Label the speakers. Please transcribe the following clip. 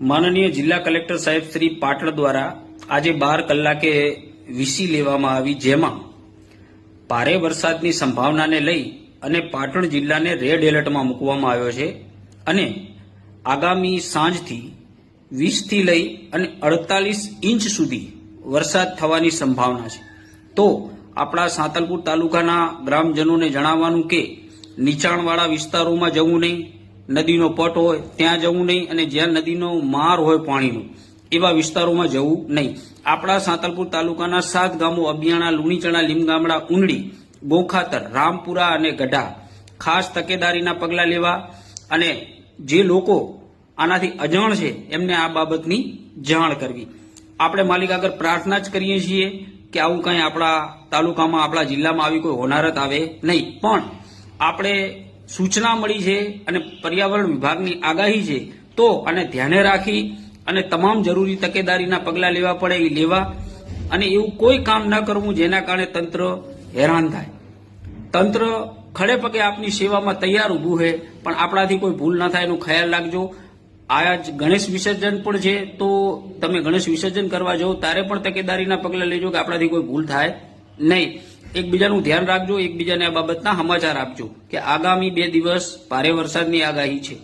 Speaker 1: માનનીય જિલ્લા કલેક્ટર સાહેબ શ્રી પાટણ દ્વારા આજે બાર કલાકે વીસી લેવામાં આવી, જેમાં ભારે વરસાદની સંભાવનાને લઈ અને પાટણ જિલ્લાને રેડ એલર્ટમાં મૂકવામાં આવ્યો છે અને આગામી સાંજથી વીસથી લઈ અને અડતાલીસ ઇંચ સુધી વરસાદ થવાની સંભાવના છે. તો આપણા સાંતલપુર તાલુકાના ગ્રામજનોને જણાવવાનું કે નીચાણવાળા વિસ્તારોમાં જવું નહીં નદીનો પટ હોય, ત્યાં જવું નહીં અને જ્યાં નદીનો માર હોય પાણીનો, એવા વિસ્તારોમાં જવું નહીં. આપણા સાંતલપુર તાલુકાના સાત ગામો અબિયાણા લુણીચણા, લીમગામડા ઉંડળી ગોખાતર, રામપુરા અને ગઢા. ખાસ તકેદારીના પગલાં લેવા અને જે લોકો આનાથી અજાણ છે, એમને આ બાબતની જાણ કરવી. આપણે માલિક આગળ પ્રાર્થના જ કરીએ છીએ કે આવું કંઈ આપણા તાલુકામાં, આપણા જિલ્લામાં આવી કોઈ હોનારત આવે નહીં. પણ આપણે સૂચના મળી છે અને પર્યાવરણ વિભાગની આગાહી છે, તો આને ધ્યાને રાખી અને તમામ જરૂરી તકેદારીના પગલાં લેવા પડે એ લેવા અને એવું કોઈ કામ ન કરવું જેના કારણે તંત્ર હેરાન થાય. તંત્ર ખડે પગે આપની સેવામાં તૈયાર ઊભું છે, પણ આપણાથી કોઈ ભૂલ ન થાય એનો ખ્યાલ રાખજો. આ જ ગણેશ વિસર્જન પણ છે, તો તમે ગણેશ વિસર્જન કરવા જાઓ ત્યારે પણ તકેદારીના પગલાં લેજો કે આપણાથી કોઈ ભૂલ થાય નહીં. એકબીજાનું ધ્યાન રાખજો, એકબીજાને આ બાબતના સમાચાર આપજો કે આગામી બે દિવસ ભારે વરસાદની આગાહી છે.